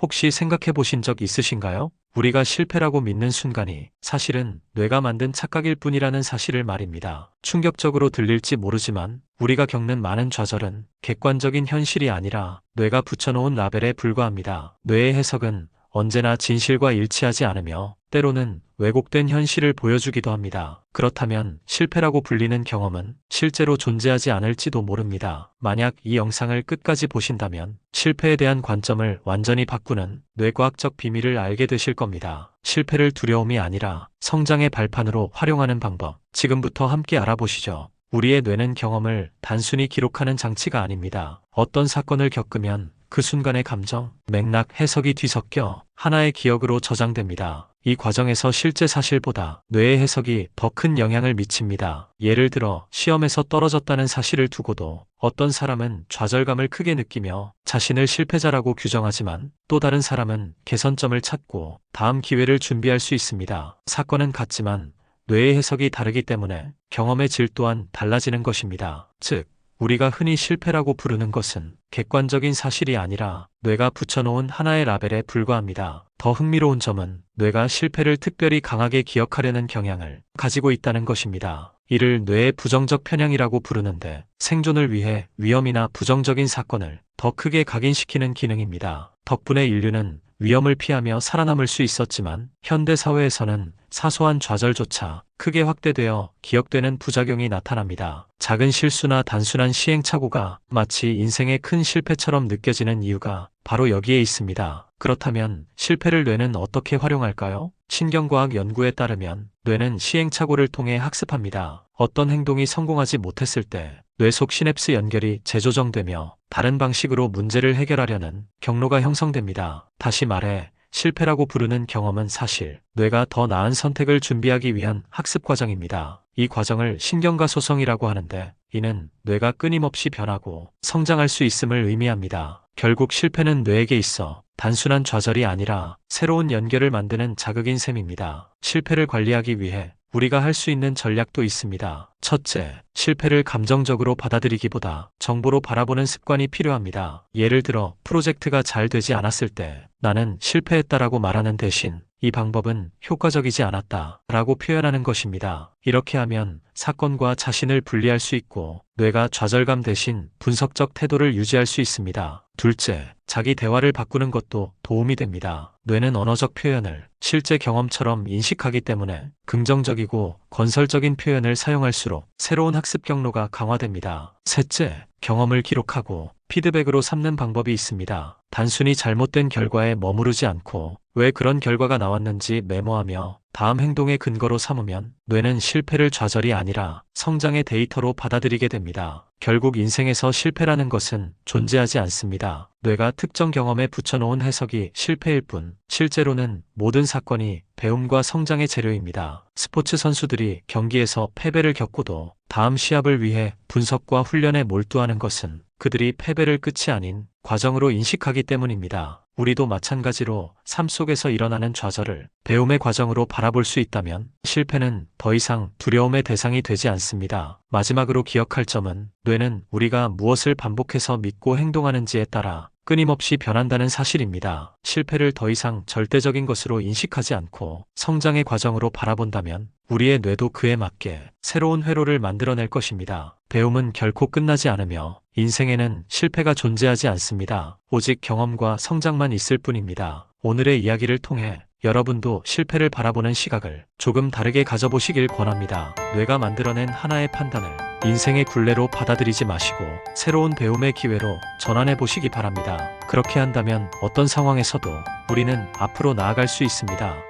혹시 생각해 보신 적 있으신가요? 우리가 실패라고 믿는 순간이 사실은 뇌가 만든 착각일 뿐이라는 사실을 말입니다. 충격적으로 들릴지 모르지만 우리가 겪는 많은 좌절은 객관적인 현실이 아니라 뇌가 붙여놓은 라벨에 불과합니다. 뇌의 해석은 언제나 진실과 일치하지 않으며 때로는 왜곡된 현실을 보여주기도 합니다. 그렇다면 실패라고 불리는 경험은 실제로 존재하지 않을지도 모릅니다. 만약 이 영상을 끝까지 보신다면 실패에 대한 관점을 완전히 바꾸는 뇌과학적 비밀을 알게 되실 겁니다. 실패를 두려움이 아니라 성장의 발판으로 활용하는 방법. 지금부터 함께 알아보시죠. 우리의 뇌는 경험을 단순히 기록하는 장치가 아닙니다. 어떤 사건을 겪으면 그 순간의 감정, 맥락, 해석이 뒤섞여 하나의 기억으로 저장됩니다. 이 과정에서 실제 사실보다 뇌의 해석이 더 큰 영향을 미칩니다. 예를 들어 시험에서 떨어졌다는 사실을 두고도 어떤 사람은 좌절감을 크게 느끼며 자신을 실패자라고 규정하지만 또 다른 사람은 개선점을 찾고 다음 기회를 준비할 수 있습니다. 사건은 같지만 뇌의 해석이 다르기 때문에 경험의 질 또한 달라지는 것입니다. 즉, 우리가 흔히 실패라고 부르는 것은 객관적인 사실이 아니라 뇌가 붙여놓은 하나의 라벨에 불과합니다. 더 흥미로운 점은 뇌가 실패를 특별히 강하게 기억하려는 경향을 가지고 있다는 것입니다. 이를 뇌의 부정적 편향이라고 부르는데 생존을 위해 위험이나 부정적인 사건을 더 크게 각인시키는 기능입니다. 덕분에 인류는 위험을 피하며 살아남을 수 있었지만 현대 사회에서는 사소한 좌절조차 크게 확대되어 기억되는 부작용이 나타납니다. 작은 실수나 단순한 시행착오가 마치 인생의 큰 실패처럼 느껴지는 이유가 바로 여기에 있습니다. 그렇다면 실패를 뇌는 어떻게 활용할까요? 신경과학 연구에 따르면 뇌는 시행착오를 통해 학습합니다. 어떤 행동이 성공하지 못했을 때 뇌 속 시냅스 연결이 재조정되며 다른 방식으로 문제를 해결하려는 경로가 형성됩니다. 다시 말해 실패라고 부르는 경험은 사실 뇌가 더 나은 선택을 준비하기 위한 학습 과정입니다. 이 과정을 신경가소성이라고 하는데 이는 뇌가 끊임없이 변하고 성장할 수 있음을 의미합니다. 결국 실패는 뇌에게 있어 단순한 좌절이 아니라 새로운 연결을 만드는 자극인 셈입니다. 실패를 관리하기 위해 우리가 할 수 있는 전략도 있습니다. 첫째, 실패를 감정적으로 받아들이기보다 정보로 바라보는 습관이 필요합니다. 예를 들어 프로젝트가 잘 되지 않았을 때 나는 실패했다라고 말하는 대신 이 방법은 효과적이지 않았다 라고 표현하는 것입니다. 이렇게 하면 사건과 자신을 분리할 수 있고 뇌가 좌절감 대신 분석적 태도를 유지할 수 있습니다. 둘째, 자기 대화를 바꾸는 것도 도움이 됩니다. 뇌는 언어적 표현을 실제 경험처럼 인식하기 때문에 긍정적이고 건설적인 표현을 사용할수록 새로운 학습 경로가 강화됩니다. 셋째, 경험을 기록하고 피드백으로 삼는 방법이 있습니다. 단순히 잘못된 결과에 머무르지 않고 왜 그런 결과가 나왔는지 메모하며 다음 행동의 근거로 삼으면 뇌는 실패를 좌절이 아니라 성장의 데이터로 받아들이게 됩니다. 결국 인생에서 실패라는 것은 존재하지 않습니다. 뇌가 특정 경험에 붙여놓은 해석이 실패일 뿐, 실제로는 모든 사건이 배움과 성장의 재료입니다. 스포츠 선수들이 경기에서 패배를 겪고도 다음 시합을 위해 분석과 훈련에 몰두하는 것은 그들이 패배를 끝이 아닌 과정으로 인식하기 때문입니다. 우리도 마찬가지로 삶 속에서 일어나는 좌절을 배움의 과정으로 바라볼 수 있다면 실패는 더 이상 두려움의 대상이 되지 않습니다. 마지막으로 기억할 점은 뇌는 우리가 무엇을 반복해서 믿고 행동하는지에 따라 끊임없이 변한다는 사실입니다. 실패를 더 이상 절대적인 것으로 인식하지 않고 성장의 과정으로 바라본다면 우리의 뇌도 그에 맞게 새로운 회로를 만들어낼 것입니다. 배움은 결코 끝나지 않으며 인생에는 실패가 존재하지 않습니다. 오직 경험과 성장만 있을 뿐입니다. 오늘의 이야기를 통해 여러분도 실패를 바라보는 시각을 조금 다르게 가져보시길 권합니다. 뇌가 만들어낸 하나의 판단을 인생의 굴레로 받아들이지 마시고 새로운 배움의 기회로 전환해 보시기 바랍니다. 그렇게 한다면 어떤 상황에서도 우리는 앞으로 나아갈 수 있습니다.